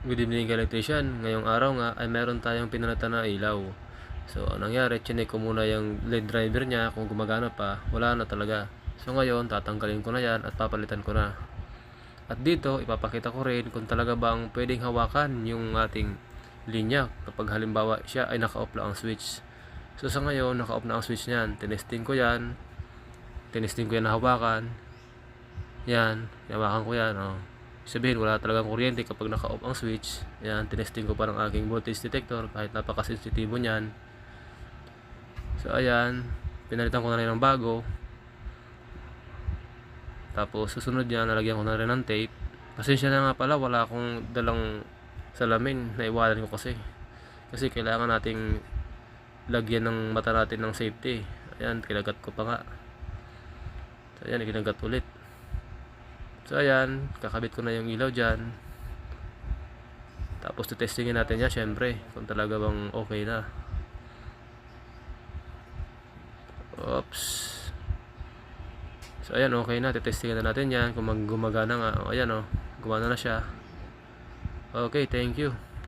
Good evening electrician. Ngayong araw nga ay meron tayong pinalitan na ilaw. So, anong nangyari? Chinek ko muna yung LED driver niya kung gumagana pa. Wala na talaga. So, ngayon, tatanggalin ko na yan at papalitan ko na. At dito, ipapakita ko rin kung talaga bang pwedeng hawakan yung ating linya kapag halimbawa siya ay naka-off lang ang switch. So, sa ngayon, naka-off na ang switch niyan. Tinesting ko yan. Tinesting ko yan na hawakan. Yan. Hawakan ko yan. Oh. Sabihin, wala talagang kuryente kapag naka-off ang switch. Yan, tinesting ko pa ng aking voltage detector kahit napakasensitibo niyan. So, ayan. Pinalitan ko na rin ng bago. Tapos, susunod yan, nalagyan ko na rin ng tape. Pasensya na nga pala, wala akong dalang salamin. Naiwanan ko kasi. Kasi kailangan nating lagyan ng mata natin ng safety. Ayan, kinagat ko pa nga. So, ayan, kinagat ulit. So ayan, kakabit ko na yung ilaw dyan. Tapos testingin natin yan syempre kung talaga bang okay na. Oops. So ayan, okay na. Tetestingin na natin yan kung mag gumagana nga. O, ayan o, gumana na siya. Okay, thank you.